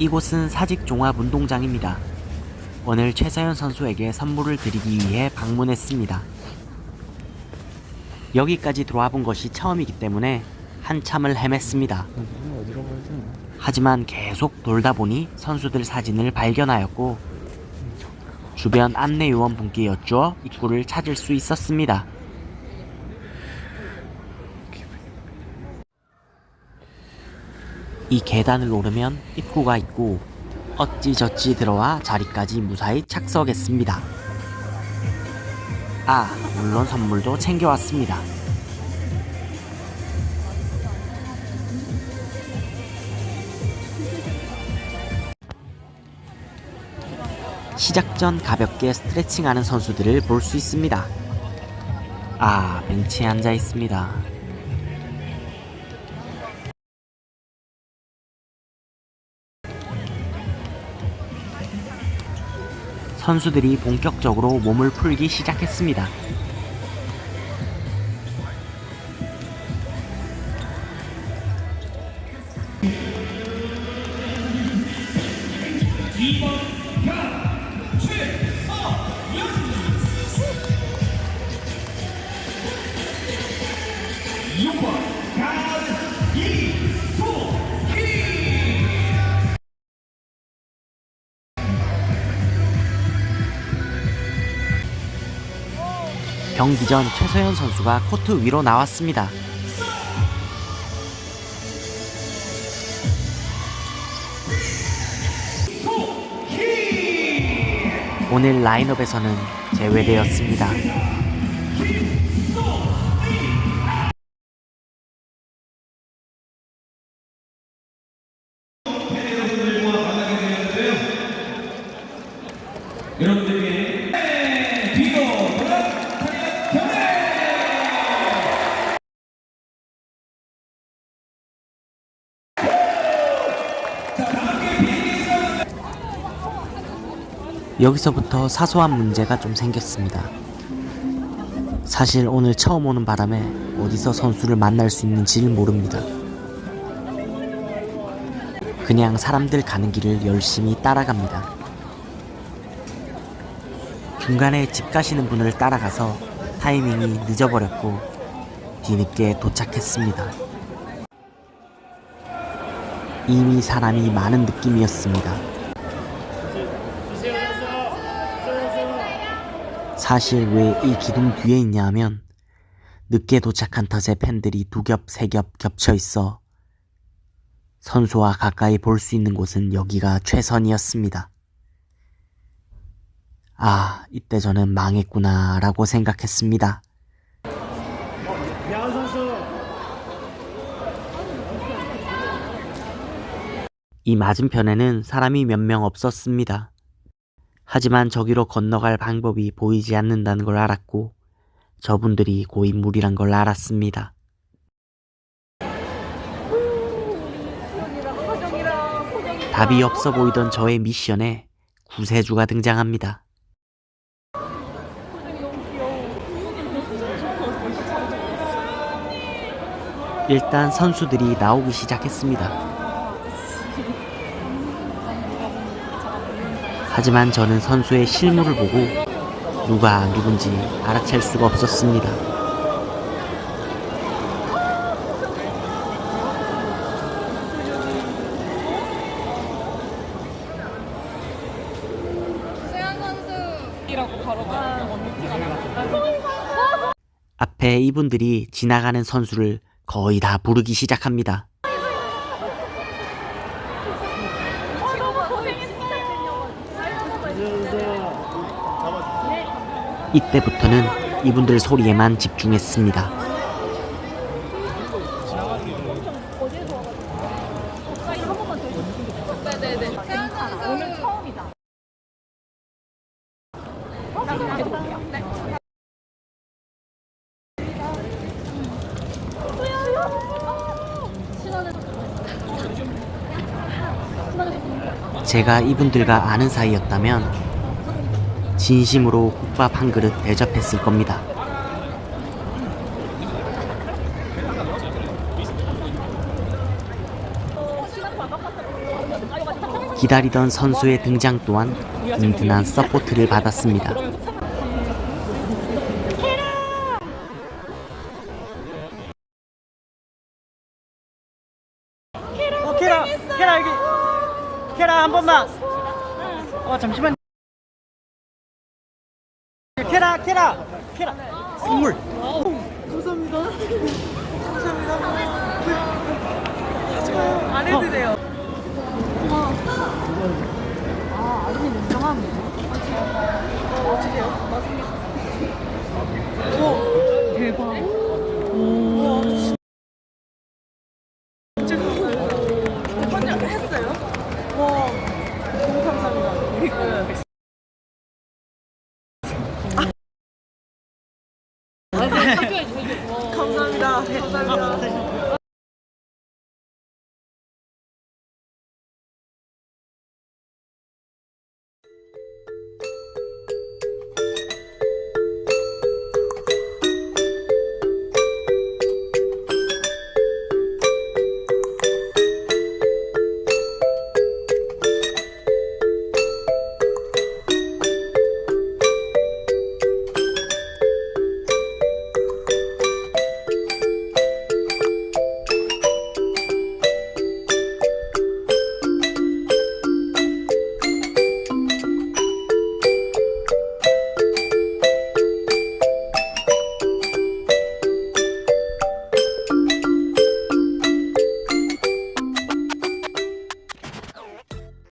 이곳은 사직 종합운동장입니다. 오늘 최서연 선수에게 선물을 드리기 위해 방문했습니다. 여기까지 들어와 본 것이 처음이기 때문에 한참을 헤맸습니다. 하지만 계속 돌다 보니 선수들 사진을 발견하였고 주변 안내 요원 분께 여쭈어 입구를 찾을 수 있었습니다. 이 계단을 오르면 입구가 있고 어찌저찌 들어와 자리까지 무사히 착석했습니다. 아, 물론 선물도 챙겨왔습니다. 시작 전 가볍게 스트레칭하는 선수들을 볼 수 있습니다. 아, 벤치에 앉아 있습니다. 선수들이 본격적으로 몸을 풀기 시작했습니다. 경기 전 최서연 선수가 코트 위로 나왔습니다. 오늘 라인업에서는 제외되었습니다. 여기서부터 사소한 문제가 좀 생겼습니다. 사실 오늘 처음 오는 바람에 어디서 선수를 만날 수 있는지를 모릅니다. 그냥 사람들 가는 길을 열심히 따라갑니다. 중간에 집 가시는 분을 따라가서 타이밍이 늦어버렸고 뒤늦게 도착했습니다. 이미 사람이 많은 느낌이었습니다. 사실 왜 이 기둥 뒤에 있냐 하면 늦게 도착한 탓에 팬들이 두 겹, 세 겹 겹쳐 있어 선수와 가까이 볼 수 있는 곳은 여기가 최선이었습니다. 아, 이때 저는 망했구나 라고 생각했습니다. 이 맞은편에는 사람이 몇 명 없었습니다. 하지만 저기로 건너갈 방법이 보이지 않는다는 걸 알았고 저분들이 고인물이란 걸 알았습니다. 답이 없어 보이던 저의 미션에 구세주가 등장합니다. 일단 선수들이 나오기 시작했습니다. 하지만 저는 선수의 실물을 보고 누가 누군지 알아챌 수가 없었습니다. 앞에 이분들이 지나가는 선수를 거의 다 부르기 시작합니다. 이때부터는 이분들 소리에만 집중했습니다. 오늘 처음이다. 제가 이분들과 아는 사이였다면 진심으로 국밥 한 그릇 대접했을 겁니다. 기다리던 선수의 등장 또한 든든한 서포트를 받았습니다. 케라 한 번만. 어, 잠시만. 케라, 케라, 케라. 선물. 감사합니다. 감사합니다. 안 해도 돼요. 감 사